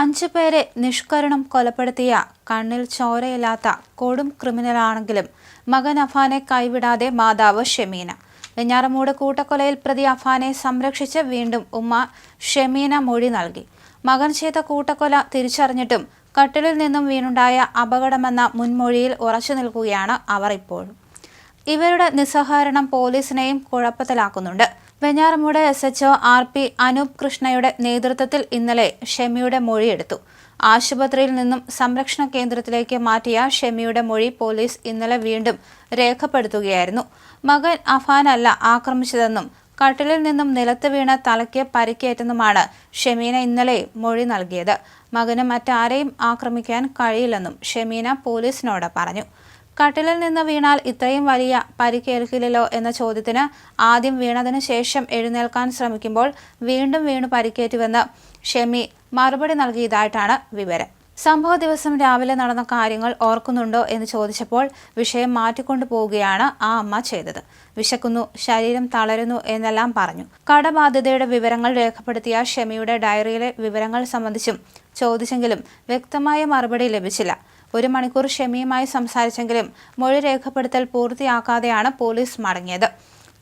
അഞ്ചു പേരെ നിഷ്കരണം കൊലപ്പെടുത്തിയ കണ്ണിൽ ചോരയില്ലാത്ത കൊടും ക്രിമിനലാണെങ്കിലും മകൻ അഫാനെ കൈവിടാതെ മാതാവ് ഷെമീന. വെഞ്ഞാറമൂട് കൂട്ടക്കൊലയിൽ പ്രതി അഫാനെ സംരക്ഷിച്ച് വീണ്ടും ഉമ്മ ഷെമീന മൊഴി നൽകി. മകൻ ചെയ്ത കൂട്ടക്കൊല തിരിച്ചറിഞ്ഞിട്ടും കട്ടിലിൽ നിന്നും വീണുണ്ടായ അപകടമെന്ന മുൻമൊഴിയിൽ ഉറച്ചു നിൽക്കുകയാണ് അവർ ഇപ്പോഴും. ഇവരുടെ നിസ്സഹകരണം പോലീസിനെയും കുഴപ്പത്തിലാക്കുന്നുണ്ട്. Venjaramoodu S H R P Anoop കൃഷ്ണയുടെ നേതൃത്വത്തിൽ ഇന്നലെ ഷെമിയുടെ മൊഴിയെടുത്തു ആശുപത്രിയിൽ നിന്നും സംരക്ഷണ കേന്ദ്രത്തിലേക്ക് മാറ്റിയ ഷെമിയുടെ മൊഴി പോലീസ് ഇന്നലെ വീണ്ടും രേഖപ്പെടുത്തുകയായിരുന്നു. മകൻ അഫാനല്ല ആക്രമിച്ചതെന്നും കട്ടിലിൽ നിന്നും നിലത്ത് വീണ തലയ്ക്ക് പരിക്കേറ്റെന്നുമാണ് ഷെമീന ഇന്നലെ മൊഴി നൽകിയത്. മകന് മറ്റാരെയും ആക്രമിക്കാൻ കഴിയില്ലെന്നും ഷെമീന പോലീസിനോട് പറഞ്ഞു. കട്ടിലിൽ നിന്ന് വീണാൽ ഇത്രയും വലിയ പരിക്കേൽക്കില്ലല്ലോ എന്ന ചോദ്യത്തിന് ആദ്യം വീണതിനു ശേഷം എഴുന്നേൽക്കാൻ ശ്രമിക്കുമ്പോൾ വീണ്ടും വീണു പരിക്കേറ്റുവെന്ന് ഷെമി മറുപടി നൽകിയതായിട്ടാണ് വിവരം. സംഭവ ദിവസം രാവിലെ നടന്ന കാര്യങ്ങൾ ഓർക്കുന്നുണ്ടോ എന്ന് ചോദിച്ചപ്പോൾ വിഷയം മാറ്റിക്കൊണ്ടു പോവുകയാണ് ആ അമ്മ ചെയ്തത്. വിശക്കുന്നു ശരീരം തളരുന്നു എന്നെല്ലാം പറഞ്ഞു. കടബാധ്യതയുടെ വിവരങ്ങൾ രേഖപ്പെടുത്തിയ ഷെമിയുടെ ഡയറിയിലെ വിവരങ്ങൾ സംബന്ധിച്ചും ചോദിച്ചെങ്കിലും വ്യക്തമായ മറുപടി ലഭിച്ചില്ല. ഒരു മണിക്കൂർ ഷെമിയുമായി സംസാരിച്ചെങ്കിലും മൊഴി രേഖപ്പെടുത്തൽ പൂർത്തിയാക്കാതെയാണ് പോലീസ് മടങ്ങിയത്.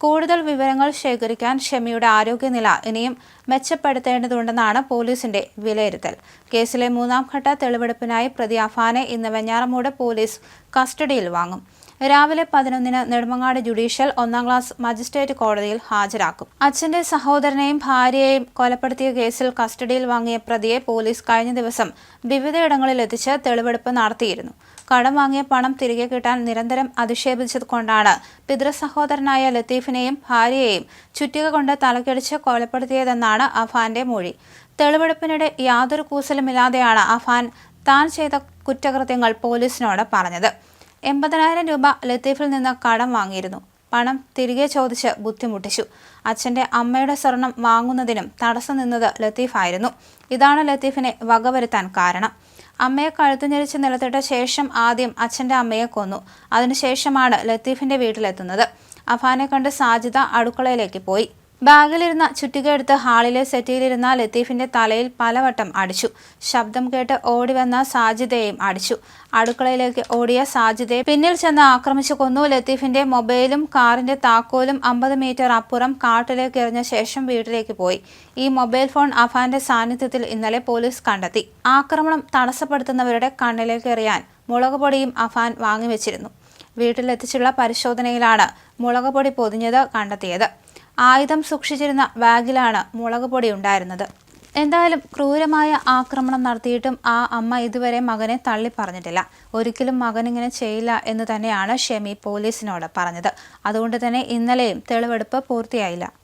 കൂടുതൽ വിവരങ്ങൾ ശേഖരിക്കാൻ ഷെമിയുടെ ആരോഗ്യനില ഇനിയും മെച്ചപ്പെടുത്തേണ്ടതുണ്ടെന്നാണ് പോലീസിന്റെ വിലയിരുത്തൽ. കേസിലെ മൂന്നാം ഘട്ട തെളിവെടുപ്പിനായി പ്രതി അഫാനെ ഇന്ന് വെഞ്ഞാറമൂട് പോലീസ് കസ്റ്റഡിയിൽ വാങ്ങും. രാവിലെ പതിനൊന്നിന് നെടുമങ്ങാട് ജുഡീഷ്യൽ ഒന്നാം ക്ലാസ് മജിസ്ട്രേറ്റ് കോടതിയിൽ ഹാജരാക്കും. അച്ഛന്റെ സഹോദരനെയും ഭാര്യയെയും കൊലപ്പെടുത്തിയ കേസിൽ കസ്റ്റഡിയിൽ വാങ്ങിയ പ്രതിയെ പോലീസ് കഴിഞ്ഞ ദിവസം വിവിധയിടങ്ങളിൽ എത്തിച്ച് തെളിവെടുപ്പ് നടത്തിയിരുന്നു. കടം വാങ്ങിയ പണം തിരികെ കിട്ടാൻ നിരന്തരം അധിക്ഷേപിച്ചതുകൊണ്ടാണ് പിതൃസഹോദരനായ ലത്തീഫിനെയും ഭാര്യയെയും ചുറ്റിക കൊണ്ട് തലക്കടിച്ച് കൊലപ്പെടുത്തിയതെന്നാണ് അഫാന്റെ മൊഴി. തെളിവെടുപ്പിനിടെ യാതൊരു കൂസലുമില്ലാതെയാണ് അഫാൻ താൻ ചെയ്ത കുറ്റകൃത്യങ്ങൾ പോലീസിനോട് പറഞ്ഞത്. എൺപതിനായിരം രൂപ ലത്തീഫിൽ നിന്ന് കടം വാങ്ങിയിരുന്നു. പണം തിരികെ ചോദിച്ച് ബുദ്ധിമുട്ടിച്ചു. അച്ഛന്റെ അമ്മയുടെ സ്വർണം വാങ്ങുന്നതിനും തടസ്സം നിന്നത് ലത്തീഫായിരുന്നു ഇതാണ് ലത്തീഫിനെ വകവരുത്താൻ കാരണം. അമ്മയെ കഴുത്തുഞ്ഞരിച്ച് നിലത്തിട്ട ശേഷം ആദ്യം അച്ഛന്റെ അമ്മയെ കൊന്നു. അതിനുശേഷമാണ് ലത്തീഫിന്റെ വീട്ടിലെത്തുന്നത്. അഫാനെ കണ്ട് സാജിദ അടുക്കളയിലേക്ക് പോയി. ബാഗിലിരുന്ന ചുറ്റികയെടുത്ത് ഹാളിലെ സെറ്റിയിലിരുന്ന ലത്തീഫിന്റെ തലയിൽ പലവട്ടം അടിച്ചു. ശബ്ദം കേട്ട് ഓടിവന്ന സാജിദയെയും അടിച്ചു. അടുക്കളയിലേക്ക് ഓടിയ സാജിദയെ പിന്നിൽ ചെന്ന് ആക്രമിച്ചു കൊന്നു. ലത്തീഫിന്റെ മൊബൈലും കാറിന്റെ താക്കോലും അമ്പത് മീറ്റർ അപ്പുറം കാട്ടിലേക്ക് എറിഞ്ഞ ശേഷം വീട്ടിലേക്ക് പോയി. ഈ മൊബൈൽ ഫോൺ അഫാന്റെ സാന്നിധ്യത്തിൽ ഇന്നലെ പോലീസ് കണ്ടെത്തി. ആക്രമണം തടസ്സപ്പെടുത്തുന്നവരുടെ കണ്ണിലേക്ക് എറിയാൻ മുളകുപൊടിയും അഫാൻ വാങ്ങിവെച്ചിരുന്നു. വീട്ടിലെത്തിച്ചുള്ള പരിശോധനയിലാണ് മുളകുപൊടി പൊതിഞ്ഞത് കണ്ടെത്തിയത്. ആയുധം സൂക്ഷിച്ചിരുന്ന ബാഗിലാണ് മുളക് പൊടി ഉണ്ടായിരുന്നത്. എന്തായാലും ക്രൂരമായ ആക്രമണം നടത്തിയിട്ടും ആ അമ്മ ഇതുവരെ മകനെ തള്ളി പറഞ്ഞിട്ടില്ല. ഒരിക്കലും മകൻ ഇങ്ങനെ ചെയ്യില്ല എന്ന് തന്നെയാണ് ഷെമി പോലീസിനോട് പറഞ്ഞത്. അതുകൊണ്ട് തന്നെ ഇന്നലെയും തെളിവെടുപ്പ് പൂർത്തിയായില്ല.